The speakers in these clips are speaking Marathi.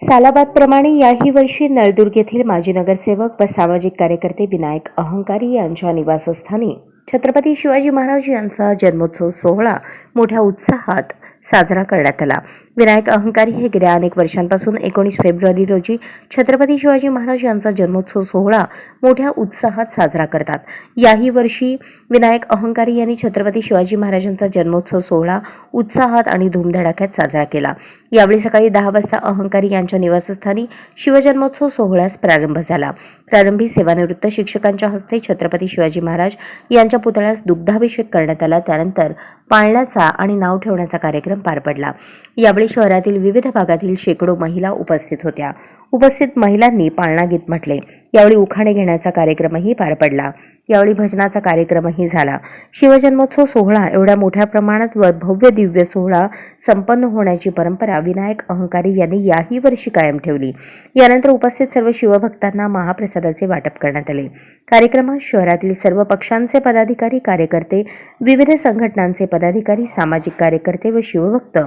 सालाबादप्रमाणे याही वर्षी नळदुर्ग येथील माजी नगरसेवक व सामाजिक कार्यकर्ते विनायक अहंकारी यांच्या निवासस्थानी छत्रपती शिवाजी महाराज यांचा जन्मोत्सव सोहळा मोठ्या उत्साहात साजरा करण्यात आला. विनायक अहंकारी हे गेल्या अनेक वर्षांपासून एकोणीस फेब्रुवारी रोजी छत्रपती शिवाजी महाराज यांचा जन्मोत्सव सोहळा मोठ्या उत्साहात साजरा करतात. याही वर्षी विनायक अहंकारी यांनी छत्रपती शिवाजी महाराजांचा जन्मोत्सव सोहळा उत्साहात आणि धूमधडाक्यात साजरा केला. यावेळी सकाळी दहा वाजता अहंकारी यांच्या निवासस्थानी शिवजन्मोत्सव सोहळ्यास प्रारंभ झाला. प्रारंभी सेवानिवृत्त शिक्षकांच्या हस्ते छत्रपती शिवाजी महाराज यांच्या पुतळ्यास दुग्धाभिषेक करण्यात आला. त्यानंतर पाळण्याचा आणि नाव ठेवण्याचा कार्यक्रम पार पडला. यावेळी शहरातील विविध भागातील शेकडो महिला उपस्थित होत्या. उपस्थित महिलांनी पाळणा गीत म्हटले. यावेळी उखाणे घेण्याचा कार्यक्रमही पार पडला. यावेळी भजनाचा कार्यक्रमही झाला. शिवजन्मोत्सव सोहळा एवढ्या मोठ्या प्रमाणात व भव्य दिव्य सोहळा संपन्न होण्याची परंपरा विनायक अहंकारी यांनी याही वर्षी कायम ठेवली. यानंतर उपस्थित सर्व शिवभक्तांना महाप्रसादाचे वाटप करण्यात आले. कार्यक्रमात शहरातील सर्व पक्षांचे पदाधिकारी कार्यकर्ते विविध संघटनांचे पदाधिकारी सामाजिक कार्यकर्ते व शिवभक्त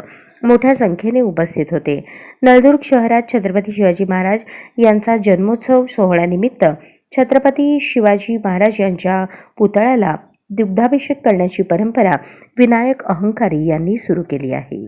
मोठ्या संख्येने उपस्थित होते. नळदुर्ग शहरात छत्रपती शिवाजी महाराज यांचा जन्मोत्सव सोहळ्यानिमित्त छत्रपती शिवाजी महाराज यांच्या पुतळ्याला दुग्धाभिषेक करण्याची परंपरा विनायक अहंकारी यांनी सुरू केली आहे.